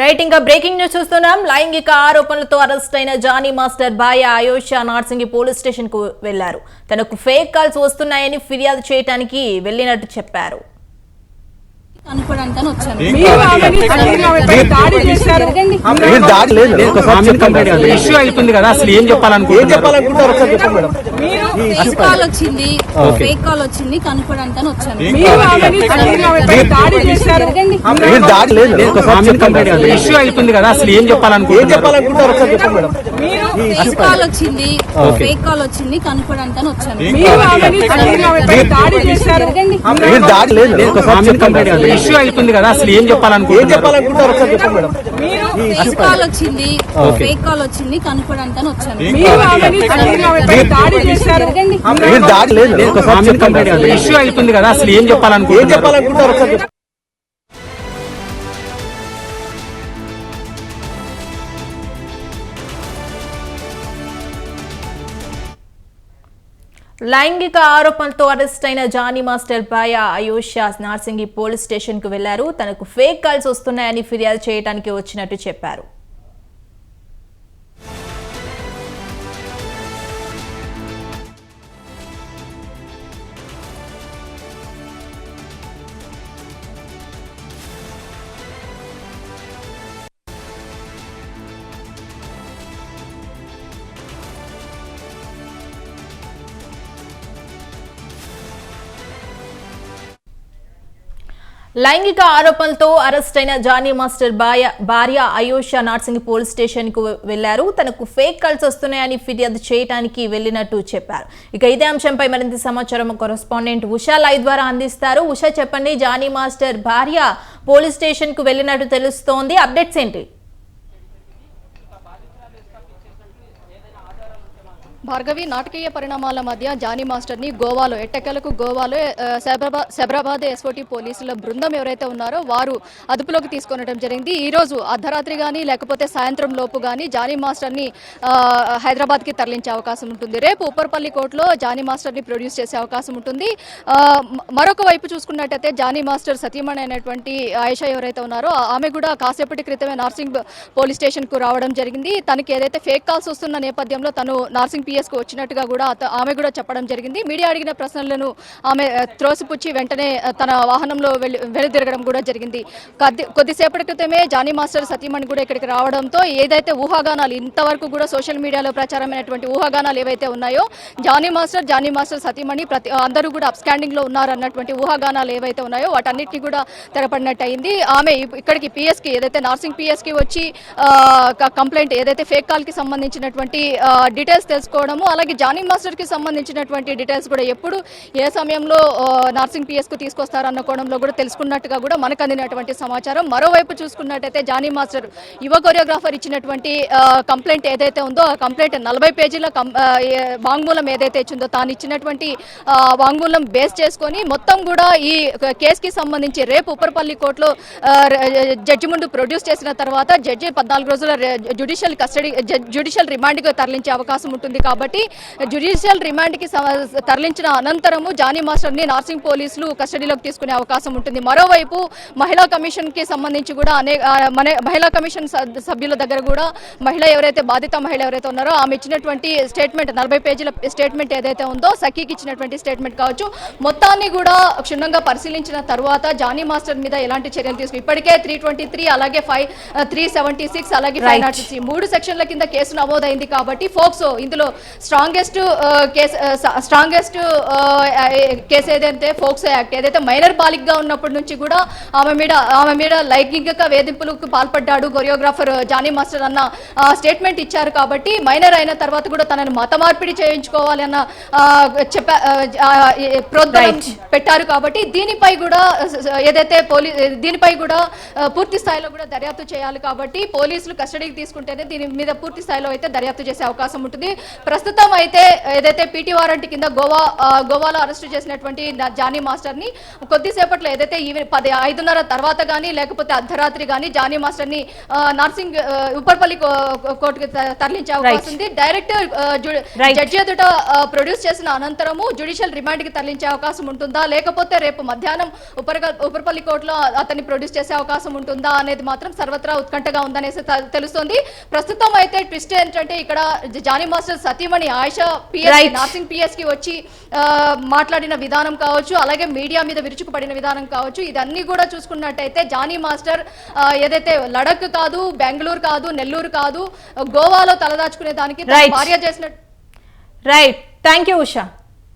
Right ఇంకా breaking news చూస్తున్నాం. లైంగిక ఆరోపణలతో అరెస్ట్ అయిన జానీ మాస్టర్ భార్య ఆయోష నార్సింగి పోలీస్ స్టేషన్కు వెళ్ళారు. తనకు ఫేక్ కాల్స్ వస్తున్నాయని ఫిర్యాదు చేయడానికి వెళ్ళినట్టు చెప్పారు. అనుకోవడానికి వచ్చాను. ఇష్యూ అవుతుంది కదా. అసలు ఏం ఏం చెప్పాలనుకుంటున్నారు కాల్ వచ్చింది. ఫేక్ కాల్ వచ్చింది. కనుక్కోవడానికి వచ్చాను. ఇష్యూ అవుతుంది కదా. అసలు ఏం చెప్పాలనుకుంటున్నారు? కాల్ వచ్చింది. ఫేక్ కాల్ వచ్చింది. కనుక్కోవడానికి వచ్చాను. ఇష్యూ అవుతుంది కదా అసలు ఏం ఏం చెప్పాలనుకుంటున్నారు? చెప్పాలనుకుంటారు ఒకసారి చెప్పండి మేడం. మిస్ కాల్ వచ్చింది ఫేక్ కాల్ వచ్చింది కనుక్కోవడానికి వచ్చాను. మీరు ఆమెని అడిగిన ఆమెపై దాడి చేశారు. మీరు దాడి లేదు. ఫ్యామిలీ కంప్లైంట్ కాదు ఇష్యూ అవుతుంది కదా అసలు ఏం ఏం చెప్పాలనుకుంటున్నారు? చెప్పాలనుకుంటారు ఒకసారి చెప్పండి లైంగిక ఆరోపణలతో అరెస్ట్ అయిన జానీ మాస్టర్ భార్య అయోష నార్సింగి పోలీస్ స్టేషన్కు వెళ్ళారు. తనకు ఫేక్ కాల్స్ వస్తున్నాయని ఫిర్యాదు చేయడానికి వచ్చినట్టు చెప్పారు. లైంగిక ఆరోపణలతో అరెస్ట్ అయిన జానీ మాస్టర్ బాయ భార్య అయోష నార్సింగ్ పోలీస్ స్టేషన్కు వెళ్ళారు తనకు ఫేక్ కాల్స్ వస్తున్నాయని ఫిర్యాదు చేయడానికి వెళ్ళినట్టు చెప్పారు. ఇక ఇదే అంశంపై మరింత సమాచారం కరెస్పాండెంట్ ఉషా లైవ్ ద్వారా అందిస్తారు. ఉషా చెప్పండి జానీ మాస్టర్ భార్య పోలీస్ స్టేషన్కు తెలుస్తోంది. అప్డేట్స్ ఏంటి? భార్గవి నాటకీయ పరిణామాల మధ్య జానీ మాస్టర్ని గోవాలో ఎట్టకెలకు గోవాలో ఆ, సైబరాబాద్ ఎస్ఓటి పోలీసుల బృందం ఎవరైతే ఉన్నారో వారు అదుపులోకి తీసుకొనడం జరిగింది. ఈ రోజు అర్ధరాత్రి గానీ లేకపోతే సాయంత్రం లోపు గానీ జానీ మాస్టర్ని హైదరాబాద్కి తరలించే అవకాశం ఉంటుంది. రేపు ఉప్పర్పల్లి కోర్టులో జానీ మాస్టర్ని ప్రొడ్యూస్ చేసే అవకాశం ఉంటుంది. మరొక వైపు చూసుకున్నట్టయితే జానీ మాస్టర్ సతీమణి అయినటువంటి ఆయేషా ఎవరైతే ఉన్నారో ఆమె కూడా కాసేపటి క్రితమే నార్సింగ్ పోలీస్ స్టేషన్కు రావడం జరిగింది. తనకి ఏదైతే ఫేక్ కాల్స్ వస్తున్న నేపథ్యంలో తను నార్సింగ్ పిఎస్ కు వచ్చినట్టుగా కూడా ఆమె కూడా చెప్పడం జరిగింది. మీడియా అడిగిన ప్రశ్నలను ఆమె త్రోసిపుచ్చి వెంటనే తన వాహనంలో వెళ్ళి కూడా జరిగింది. కొద్దిసేపటి క్రితమే జానీ మాస్టర్ సతీమణి కూడా ఇక్కడికి రావడంతో ఏదైతే ఊహాగానాలు ఇంతవరకు కూడా సోషల్ మీడియాలో ప్రచారమైనటువంటి ఊహాగానాలు ఏవైతే ఉన్నాయో జానీ మాస్టర్ జానీ మాస్టర్ సతీమణి ప్రతి అందరూ కూడా అప్స్టాండింగ్లో ఉన్నారు అన్నటువంటి ఊహాగానాలు ఏవైతే ఉన్నాయో వాటన్నిటిని కూడా తెరపడినట్టు అయింది ఆమె ఇక్కడికి పిఎస్కి ఏదైతే నార్సింగ్ పిఎస్కి వచ్చి కంప్లైంట్ ఏదైతే ఫేక్ కాల్కి సంబంధించినటువంటి డీటెయిల్స్ తెలుసుకో తెలుసుకోవడము అలాగే జానీ మాస్టర్కి సంబంధించినటువంటి డీటెయిల్స్ కూడా ఎప్పుడు ఏ సమయంలో నర్సింగ్ నార్సింగ్ పిఎస్కు తీసుకొస్తారన్న కోణంలో కూడా తెలుసుకున్నట్టుగా కూడా మనకు అందినటువంటి సమాచారం. మరోవైపు చూసుకున్నట్టయితే జానీ మాస్టర్ యువ కొరియోగ్రాఫర్ ఇచ్చినటువంటి కంప్లైంట్ ఏదైతే ఉందో ఆ కంప్లైంట్ నలభై పేజీల వాంగ్మూలం ఏదైతే ఇచ్చిందో తాను ఇచ్చినటువంటి వాంగ్మూలం బేస్ చేసుకొని మొత్తం కూడా ఈ కేసుకి సంబంధించి రేపు ఉప్పరపల్లి కోర్టులో జడ్జి ముందు ప్రొడ్యూస్ చేసిన తర్వాత జడ్జి పద్నాలుగు రోజుల జ్యుడిషియల్ కస్టడీ జ్యుడిషియల్ రిమాండ్కి తరలించే అవకాశం ఉంటుంది కాబట్టి జ్యుడిషియల్ రిమాండ్కి తరలించిన అనంతరము జానీ మాస్టర్ని నార్సింగ్ పోలీసులు కస్టడీలోకి తీసుకునే అవకాశం ఉంటుంది. మరోవైపు మహిళా కమిషన్కి సంబంధించి కూడా అనేక మహిళా కమిషన్ సభ్యుల దగ్గర కూడా మహిళ ఎవరైతే బాధిత మహిళ ఎవరైతే ఉన్నారో ఆమె ఇచ్చినటువంటి స్టేట్మెంట్ నలభై పేజీల స్టేట్మెంట్ ఏదైతే ఉందో సఖీకి ఇచ్చినటువంటి స్టేట్మెంట్ కావచ్చు మొత్తాన్ని కూడా క్షుణ్ణంగా పరిశీలించిన తర్వాత జానీ మాస్టర్ మీద ఎలాంటి చర్యలు తీసుకు ఇప్పటికే త్రీ ట్వంటీ త్రీ అలాగే ఫైవ్ త్రీ సెవెంటీ సిక్స్ అలాగే ఫైవ్ నాట్ మూడు సెక్షన్ల కింద కేసు నమోదైంది కాబట్టి ఫోక్సో ఇందులో స్ట్రాంగెస్ట్ కేసు స్ట్రాంగెస్ట్ కేసు ఏదైతే ఫోక్సో యాక్ట్ ఏదైతే మైనర్ బాలికగా ఉన్నప్పటి నుంచి కూడా ఆమె మీద ఆమె మీద లైంగిక వేధింపులకు పాల్పడ్డాడు కొరియోగ్రాఫర్ జానీ మాస్టర్ అన్న స్టేట్మెంట్ ఇచ్చారు కాబట్టి మైనర్ అయిన తర్వాత కూడా తనను మత మార్పిడి చేయించుకోవాలి అన్న చెప్ప ప్రోద్బలం పెట్టారు కాబట్టి దీనిపై కూడా ఏదైతే పోలీ దీనిపై కూడా పూర్తి స్థాయిలో కూడా దర్యాప్తు చేయాలి కాబట్టి పోలీసులు కస్టడీకి తీసుకుంటేనే దీని మీద పూర్తి స్థాయిలో అయితే దర్యాప్తు చేసే అవకాశం ఉంటుంది. ప్రస్తుతం అయితే ఏదైతే పీటీ వారెంట్ కింద గోవా గోవాలో అరెస్ట్ చేసినటువంటి జానీ మాస్టర్ని కొద్దిసేపట్లో ఏదైతే ఈవెన్ పది ఐదున్నర తర్వాత కానీ లేకపోతే అర్ధరాత్రి కానీ జానీ మాస్టర్ని నార్సింగ్ కో- కోర్టుకు తరలించే అవకాశం ఉంది. డైరెక్ట్. జడ్జి ఎదుట ప్రొడ్యూస్ చేసిన అనంతరము జ్యుడిషియల్ రిమాండ్కి తరలించే అవకాశం ఉంటుందా? లేకపోతే రేపు మధ్యాహ్నం ఉపర ఉపరపల్లి కోర్టులో అతన్ని ప్రొడ్యూస్ చేసే అవకాశం ఉంటుందా? అనేది మాత్రం సర్వత్రా ఉత్కంఠగా ఉందనేసి తెలుస్తోంది. ప్రస్తుతం అయితే ట్విస్ట్ ఏంటంటే ఇక్కడ జానీ మాస్టర్ సతీమణి ఆయిషా పిఎస్. నార్సింగ్ పిఎస్కి వచ్చి మాట్లాడిన విధానం కావచ్చు అలాగే మీడియా మీద విరుచుకుపడిన విధానం కావచ్చు ఇదన్నీ కూడా చూసుకున్నట్టయితే జానీ మాస్టర్ ఏదైతే లడక్ కాదు బెంగళూరు కాదు నెల్లూరు కాదు గోవాలో తలదాచుకునే దానికి. భార్య చేసిన రైట్ థ్యాంక్ యూ ఉషా